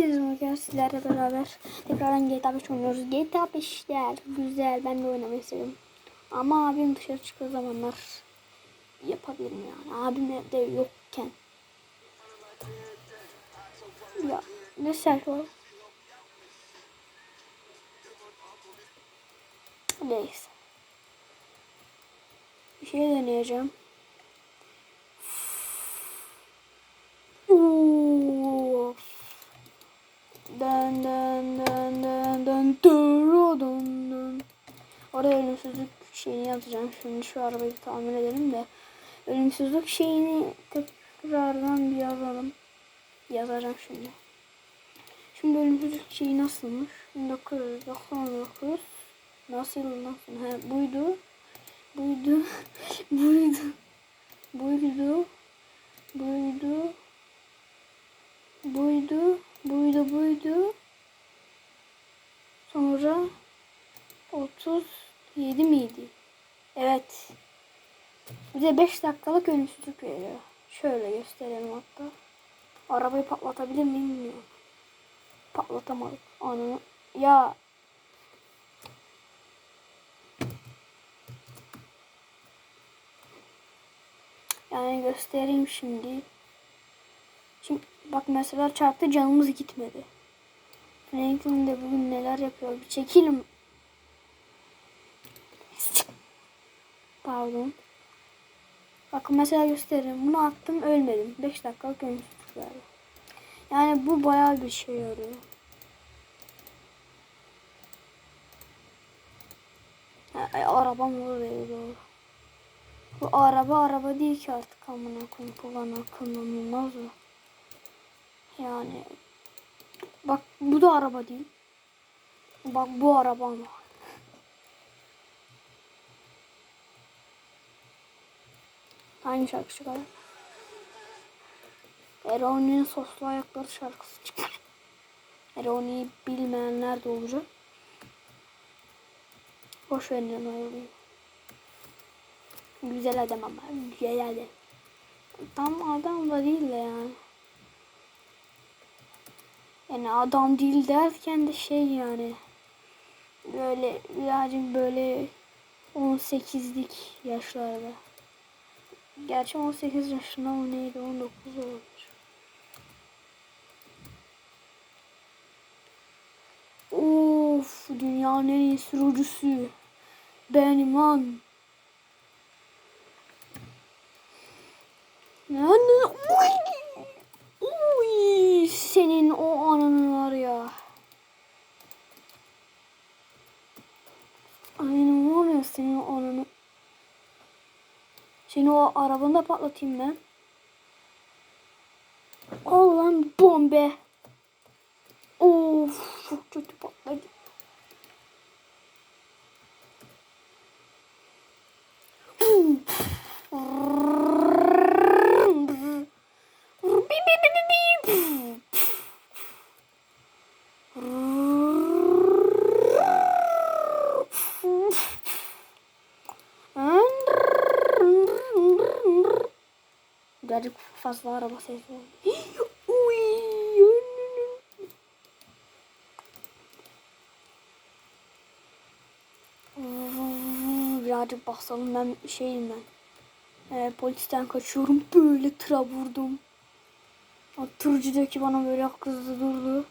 Hepiniz bugün sizlerle beraber tekrardan GTA 5 oynuyoruz. GTA 5'ler güzel ben de oynamayı seviyorum. Ama abim dışarı çıktığı zamanlar yapabilirim yani. Abim evde yokken. Ya ne sert var. Neyse. Bir şey deneyeceğim. Oo. Dön dön dön dön dön dön dön dön. Oraya ölümsüzlük şeyini yazacağım. Şimdi şu arabayı tamir edelim de. Ölümsüzlük şeyini tekrardan bir yazalım. Yazacağım şimdi. Şimdi ölümsüzlük şeyi nasılmış? 1999 Nasıl nasıl? He, buydu. Buydu. buydu. Buydu. Buydu. Buydu. Buydu buydu. Sonra 37 miydi? Evet. Bir de 5 dakikalık ölümsüzlük veriyor. Şöyle gösterelim hatta. Arabayı patlatabilir miyim bilmiyorum. Patlatamadık. Ananı. Ya Yani göstereyim şimdi. Şimdi bak mesela çarptı canımız gitmedi. Franklin de bugün neler yapıyor? Bir çekelim. Pardon. Bakın mesela göstereyim. Bunu attım ölmedim. 5 dakikalık ölümsüzlük verdi. Yani bu bayağı bir şey yarıyor. Ay, arabam olur doğru. Bu araba araba değil ki artık amına koyayım. Kullanılmaz o. Yani bak bu da araba değil. Bak bu araba ama. Hangi şarkı çıkar? Eroni'nin soslu ayakları şarkısı çıkar. Eroni'yi bilmeyenler de olacak. Boş verin ayrılayım. Güzel adam ama güzel adam. Tam adam da değil de yani. Yani adam değil derken de şey yani. Böyle birazcık böyle 18'lik yaşlarda. Gerçi 18 yaşında mı neydi 19 olmuş. Of dünyanın en iyi sürücüsü. Benim lan. Yani senin o anın var ya. Aynen var ya senin o anını. Seni o arabanı patlatayım ben. Al lan bombe. Of çok kötü patladı. Birazcık fazla araba sesi. Uy. Birazcık basalım ben şeyim ben. Ee, polisten kaçıyorum böyle tıra vurdum. O tırcıdaki bana böyle kızdı durdu.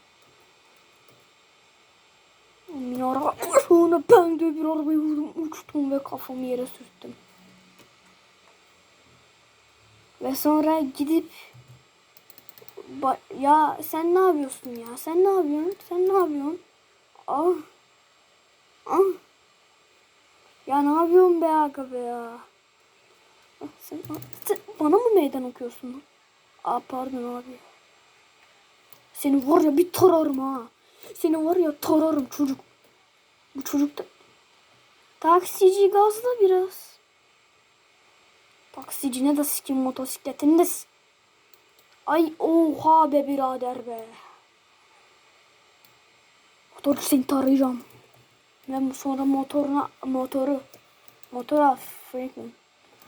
Minara sonra ben de bir arabayı vurdum uçtum ve kafamı yere sürttüm. Ve sonra gidip ya sen ne yapıyorsun ya? Sen ne yapıyorsun? Sen ne yapıyorsun? Ah. Ah. Ya ne yapıyorsun be aga be ya? Ah, Sen, sen bana mı meydan okuyorsun lan? Aa pardon abi. Seni var ya bir tararım ha. Seni var ya tararım çocuk. Bu çocuk da... Taksici gazla biraz. Taksicine de sikim motosikletini de s- Ay oha be birader be. Motorcu seni tarayacağım. Ben sonra motoruna motoru motora Franklin.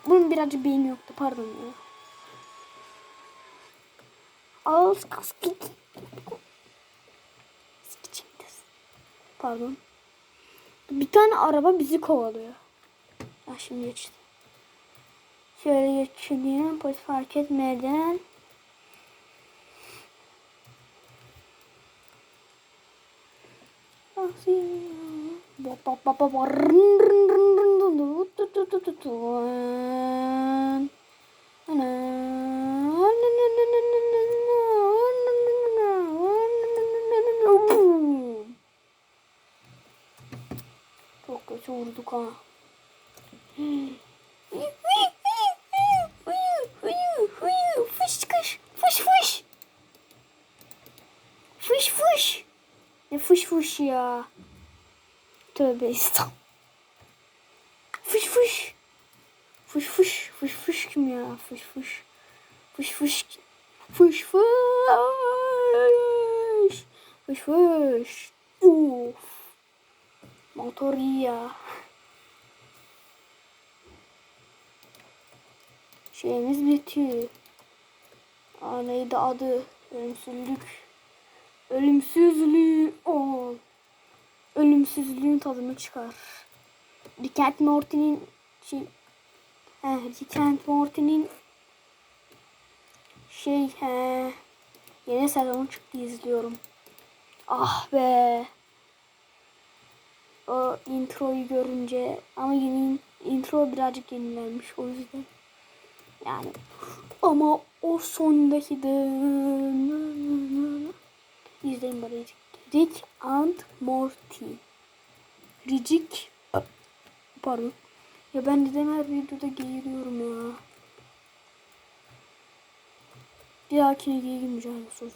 Bunun birazcık beyni yoktu pardon ya. Al kaskı. Pardon. Bir tane araba bizi kovalıyor. Ha şimdi geçti. Şöyle geçelim. Polis fark etmeden. Bop bop bop bop. Rın rın rın rın rın rın. Tu tu tu tu tu. Ana. Çok kötü vurduk ha. Fış kış. Fış fış. Fış fış. Ne fış ya. Tövbe estağfurullah. Fış fış. Fış fış. Fış fış kim ya? Fış fış. Fış fış. Fış fış. Fış fış. Uf. Motor iyi ya. Şeyimiz bitiyor. Aa, neydi adı? Ölümsüzlük. Ölümsüzlüğü ol. Ölümsüzlüğün tadını çıkar. Rick and Morty'nin şey he, Rick and Morty'nin şey he, yeni sezonu çıktı izliyorum. Ah be. O introyu görünce ama yeni intro birazcık yenilenmiş o yüzden. Yani ama o sondaki de izleyin bari Rick. And Morty. Rick pardon. Ya ben neden her videoda geğiriyorum ya. Bir dahakine geğirmeyeceğim söz.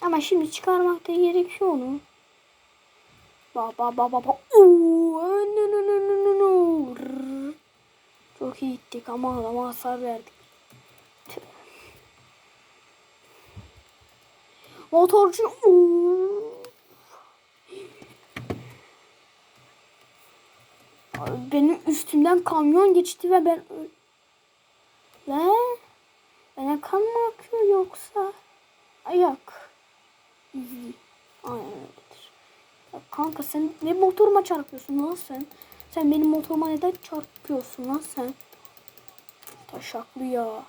Ama şimdi çıkarmak da gerekiyor onu. Ba ba ba ba ba. Oo, no, no, no, no, no. Çok iyi gittik ama ama hasar verdik. Motorcu. Benim üstümden kamyon geçti ve ben ne? Bana kan mı akıyor yoksa ayak? Aynen öyledir. Ya kanka sen ne motoruma çarpıyorsun lan sen? Sen benim motoruma neden çarpıyorsun lan sen? Taşaklı ya.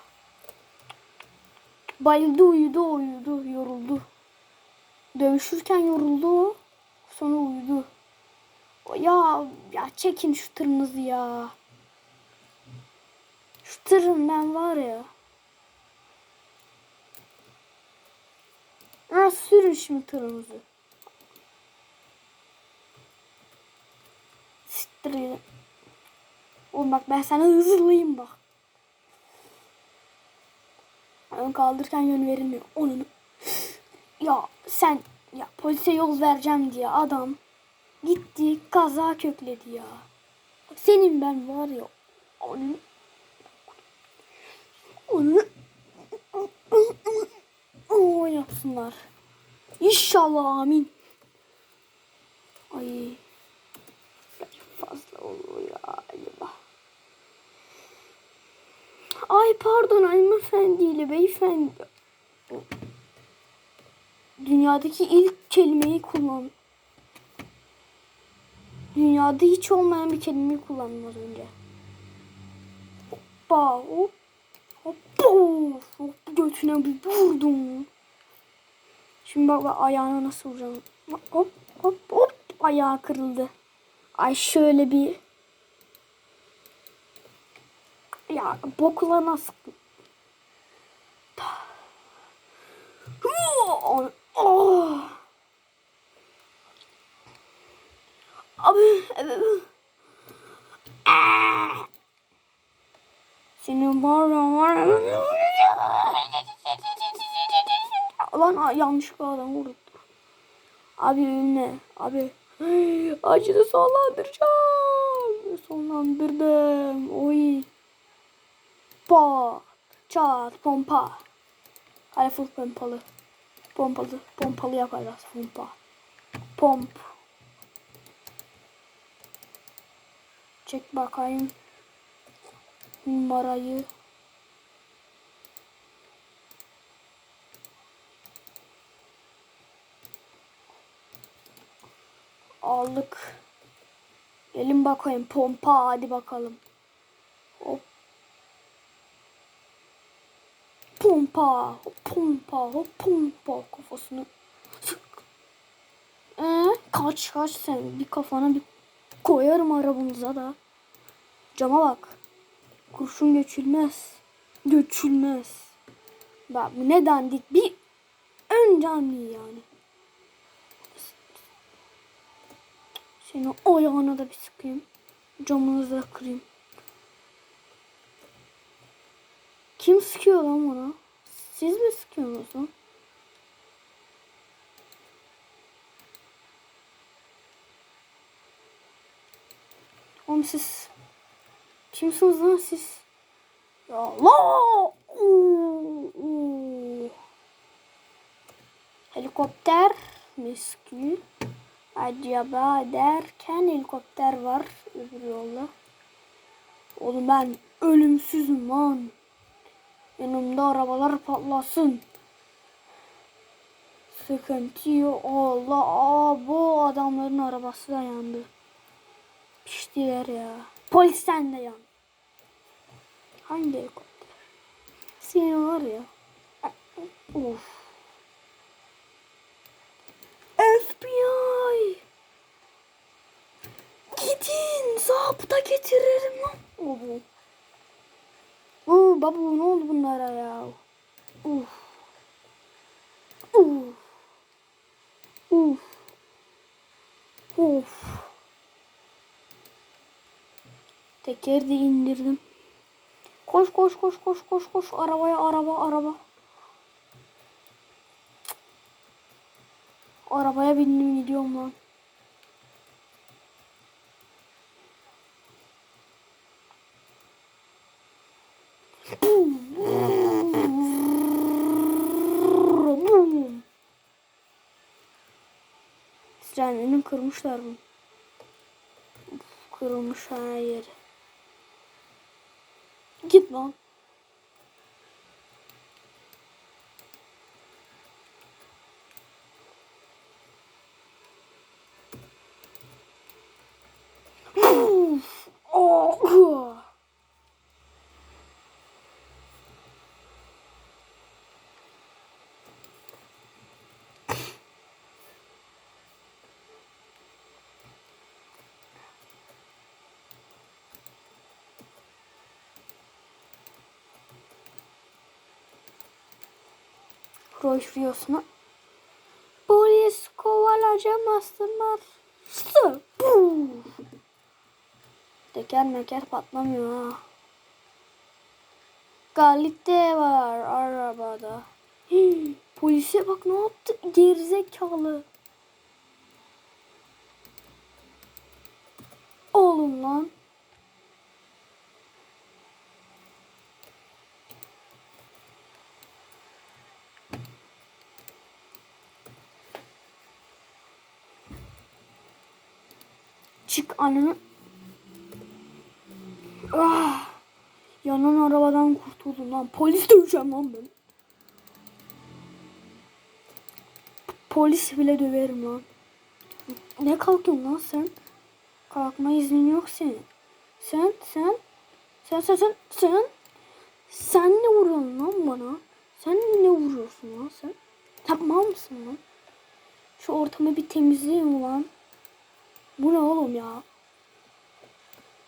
Bayıldı uyudu uyudu yoruldu. Dövüşürken yoruldu. Sonra uyudu. Ya ya çekin şu tırınızı ya. Şu tırın ben var ya. Ha sürün şimdi tırınızı. Siktir. Oğlum bak ben sana hızlıyım bak. Ön kaldırırken yön verilmiyor. Onun. Ya sen ya polise yol vereceğim diye adam gitti kaza kökledi ya. Senin ben var ya onun onu o yapsınlar. İnşallah amin. Ay fazla olur ya acaba. Ay pardon hanımefendi ile beyefendi. Dünyadaki ilk kelimeyi kullan. Dünyada hiç olmayan bir kelimeyi kullandım az önce. Hoppa hop. Hoppa hop götüne bir vurdum. Şimdi bak, bak ayağına nasıl vuracağım. Hop hop hop ayağı kırıldı. Ay şöyle bir ya bokla nasıl Oh. Abi. Ah. Senin var ya var. Lan yanlışlıkla adam vurdu. Abi önüne. Abi. Acını sonlandıracağım. Sonlandırdım. Oy. Pa. Çat. Pompa. Hadi full pompalı. Pompalı. Pompalı yapacağız. Pompa. Pomp. Çek bakayım. Numarayı. Aldık. Gelin bakayım pompa hadi bakalım. Hop. Pompa, hop, pompa, hop, pompa kafasını. Ee, kaç kaç sen bir kafana bir koyarım arabamıza da. Cama bak. Kurşun göçülmez. Göçülmez. Bak bu ne dandik bir ön cami yani. Seni ayağına da bir sıkayım. Camınızı da kırayım. Kim sıkıyor lan bana? Siz mi sıkıyorsunuz lan? Oğlum siz kimsiniz lan siz? Ya Allah! Helikopter miskü. Acaba derken helikopter var öbür yolda. Oğlum ben ölümsüzüm lan. Yanımda arabalar patlasın. Sıkıntı yok. Allah aa, bu adamların arabası da yandı. Piştiler ya. Polisten de yan. Hangi helikopter? Seni var ya. Of. FBI. Gidin zabıta getiririm lan. Oh, Oo, babu ne oldu bunlara ya? Uf. Uf. Uf. Of. Tekeri de indirdim. Koş koş koş koş koş koş arabaya araba araba. Arabaya bindim gidiyorum lan. Bum. Sirenlerini kırmışlar bunu. Kırılmış her yeri. Git lan. Uf. Oh. Rolls Royce'unu Polis kovalayamazsınlar. Sı. Puh. Teker meker patlamıyor ha. Kalite var arabada. Hii, polise bak ne yaptı gerizekalı. Oğlum lan. Çık ananı. Ah! Yanan arabadan kurtuldum lan. Polis döveceğim lan ben. Polis bile döverim lan. Ne kalkıyorsun lan sen? Kalkma iznin yok senin. Sen, sen, sen, sen, sen, sen, sen ne vuruyorsun lan bana? Sen ne vuruyorsun lan sen? Tamam mısın lan? Şu ortamı bir temizleyin ulan. Bu ne oğlum ya?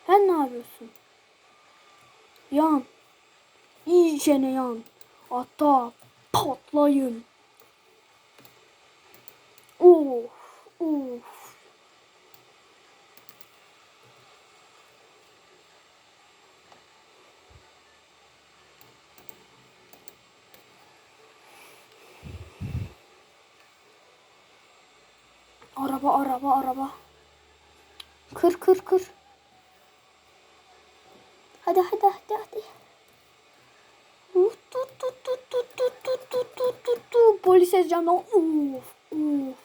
Sen ne yapıyorsun? Yan. İyice yan. Hatta patlayın. Of. Of. Araba araba araba. Kır kır kır. Hadi hadi hadi hadi. Uf, tut tut tut tut tut tut tut tut tut tut. Polis ezeceğim. Uf uf.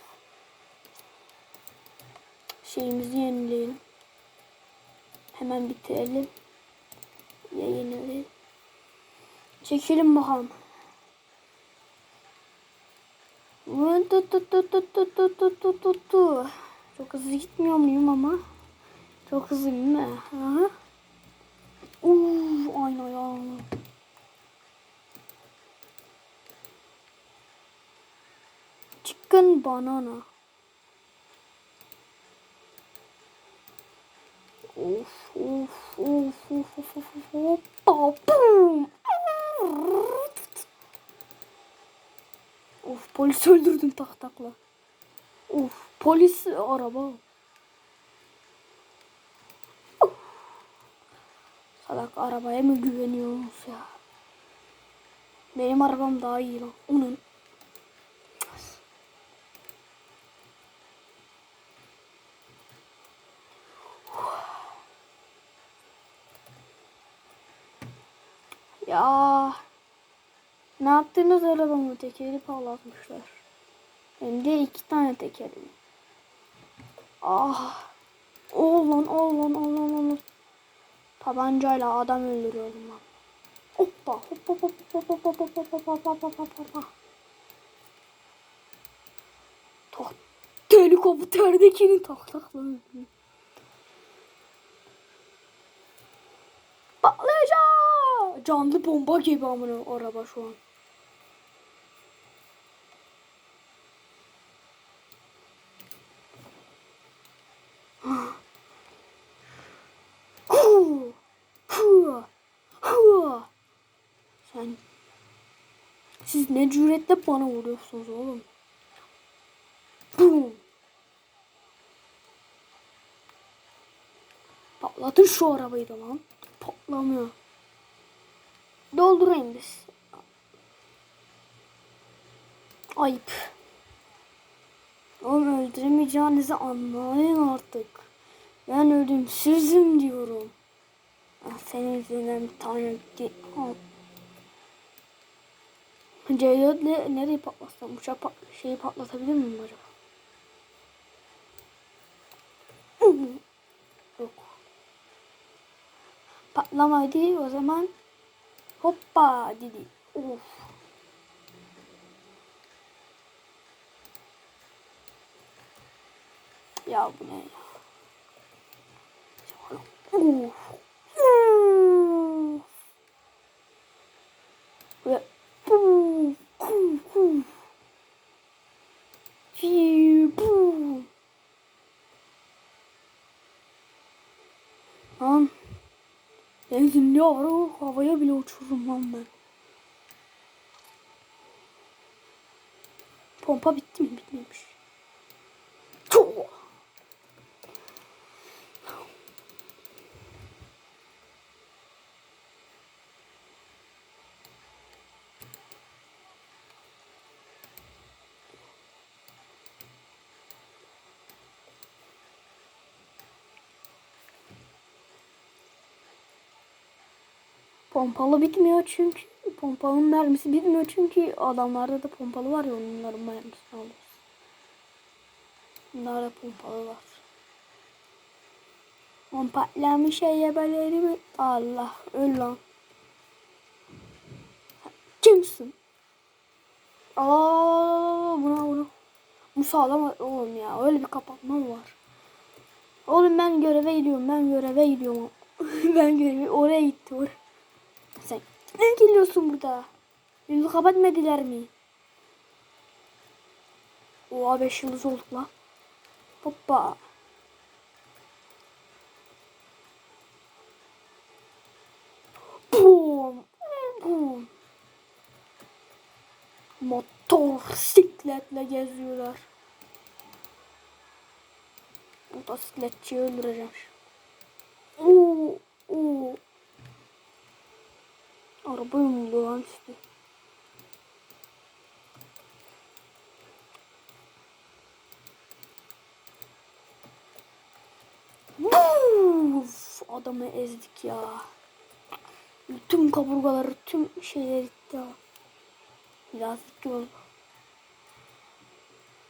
Şeyimizi yenileyelim. Hemen bitirelim. Ya yenileyelim. Çekelim bakalım. Tut tut tut tut tut tut tut tut. Çok hızlı gitmiyor muyum ama? Çok hızlı değil mi? Aha. Uuu aynı ya. Chicken banana. Of of of of of of of hoppa boom. Of polis öldürdüm tak takla. Of polis araba. Salak arabaya mı güveniyorsunuz ya? Benim arabam daha iyi lan. Onun. Ya ne yaptınız arabamı tekeri patlatmışlar. Hem de iki tane tekeri. Ah. Oğlan oğlan oğlan oğlan. Tabancayla adam öldürüyorum lan. Hoppa hoppa hoppa hoppa hoppa hoppa hoppa hoppa hoppa. Helikopterdekini tak takla öldürüyor. Patlayacak. Canlı bomba gibi amına araba şu an. Hu, hu, hu. Sen siz ne cüretle bana vuruyorsunuz oğlum? Bum. Patlatın şu arabayı da lan. Patlamıyor. Doldurayım biz. Ayıp. Oğlum öldüremeyeceğinizi anlayın artık. Ben ölümsüzüm diyorum. Ah, senin yüzünden bir tane gitti. Al. C4 ne, nereye patlatsam? Uçak pat şeyi patlatabilir miyim acaba? Yok. Patlamaydı o zaman. Hoppa dedi. Of. Ya bu ne ya? Uf. Benzinli ara havaya bile uçururum lan ben. Pompa bitti mi? Bitmemiş. Çok. Pompalı bitmiyor çünkü pompalının mermisi bitmiyor çünkü adamlarda da pompalı var ya onların mermisi alıyoruz. Bunlarda pompalı var. On patlamış eyebeleri mi? Allah öl lan. Kimsin? Aa buna buna. Bu sağlam oğlum ya. Öyle bir kapatma mı var? Oğlum ben göreve gidiyorum. Ben göreve gidiyorum. ben göreve oraya gitti oraya. Ne geliyorsun burada? Yolu kapatmadılar mı? Oha 5 yıldız olduk lan. Hoppa. Boom. Boom. Motosikletle geziyorlar. Motosikletçiyi öldüreceğim. Oo, oo. Araba yumuldu lan. Uf, adamı ezdik ya. Tüm kaburgaları, tüm şeyler gitti ya. Biraz.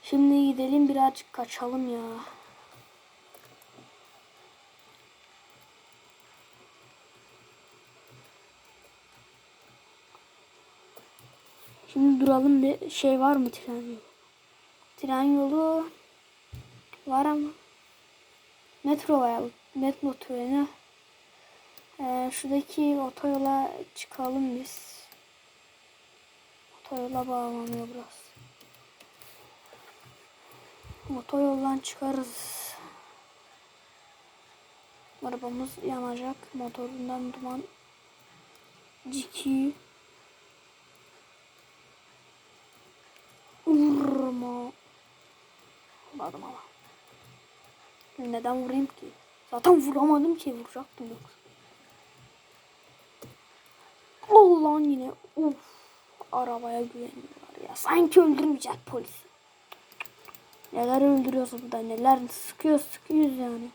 Şimdi gidelim birazcık kaçalım ya. Şimdi duralım bir şey var mı tren yolu? Tren yolu Var ama. Metro var. Metro treni. Ee, şuradaki otoyola çıkalım biz. Otoyola bağlanıyor biraz. Otoyoldan çıkarız. Arabamız yanacak. Motorundan duman. Ciki. Vurma. Vurmadım ama. Neden vurayım ki? Zaten vuramadım ki vuracaktım yoksa. Allah'ın yine. Uf. Arabaya güveniyorlar ya. Sanki öldürmeyecek polis. Neler öldürüyoruz burada neler sıkıyor sıkıyoruz yani.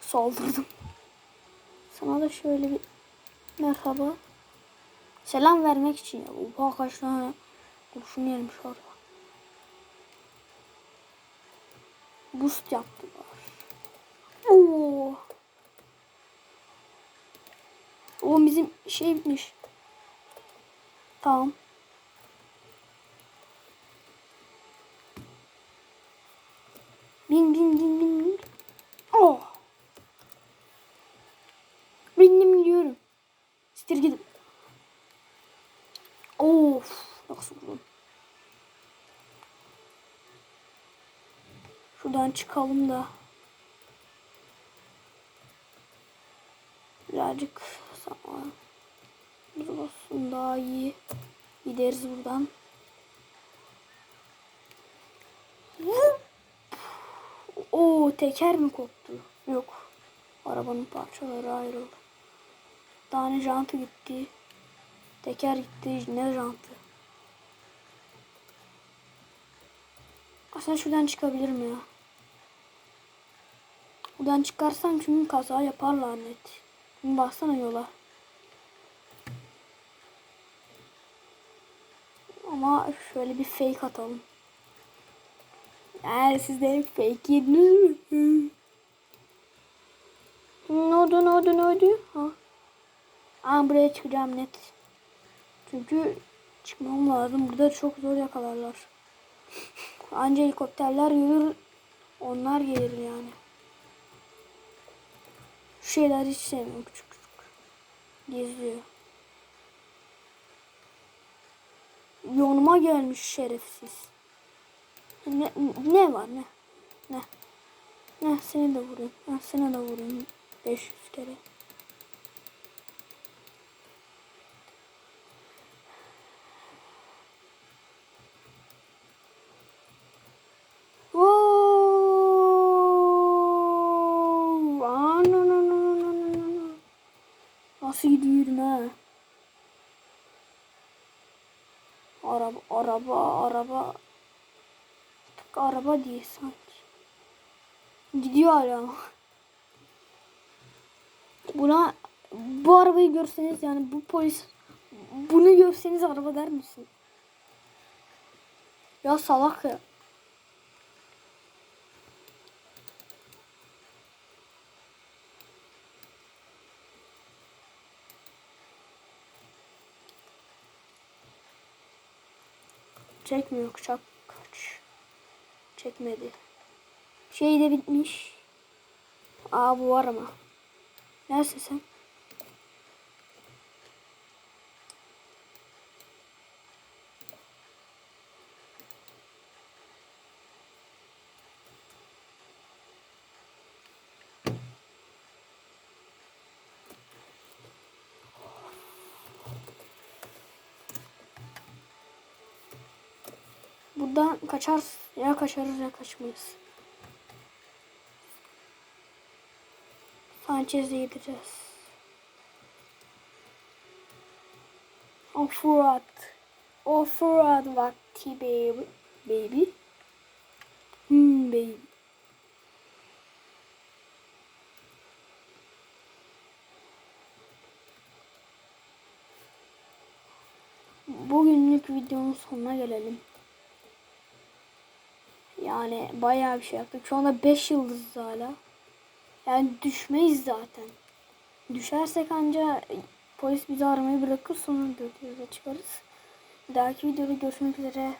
Saldırdım. Sana da şöyle bir merhaba. Selam vermek için ya. Oha kaç kurşun gelmiş orada. Boost yaptılar. Oo. O bizim şeymiş. Tamam. Bin bin bin bin bin. Oh. Bindim gidiyorum. Siktir gidin. Of. Nasıl vurdum. Şuradan çıkalım da. Birazcık sonra olsun daha iyi gideriz buradan. O teker mi koptu? Yok. Arabanın parçaları ayrıldı. Tane jantı gitti. Teker gitti. Ne jantı? Aslında şuradan çıkabilirim ya. Buradan çıkarsam çünkü kaza yaparlar net. Şimdi baksana yola. Ama şöyle bir fake atalım. Yani siz de fake yediniz mi? Ne oldu ne oldu ne oldu? Ha. Aa buraya çıkacağım net. Çünkü çıkmam lazım. Burada çok zor yakalarlar. Anca helikopterler gelir. Onlar gelir yani. Şeyler hiç sevmiyorum küçük küçük. Geziyor. Yonuma gelmiş şerefsiz. Ne, ne var ne? Ne? Ne seni de vurayım. Ha, seni de vurayım. 500 kere. Wow! Aa, no, no, no, no, no, no, no. Nasıl gidiyorum ha? Araba, araba, araba. Tık araba diye sanki. Gidiyor hala. Buna bu arabayı görseniz yani bu polis bunu görseniz araba der misin? Ya salak ya. Çekmiyor çak kaç. Çekmedi. Şey de bitmiş. Aa bu var ama. Neresin sen? Buradan kaçar ya kaçarız ya kaçmayız. Sanchez'e gideceğiz. Offroad. Offroad vakti baby. Baby. Hmm baby. Bugünlük videonun sonuna gelelim. Yani bayağı bir şey yaptık. Şu anda 5 yıldız hala. Yani düşmeyiz zaten. Düşersek anca polis bizi aramayı bırakır sonra 4 yılda çıkarız. Bir dahaki videoda görüşmek üzere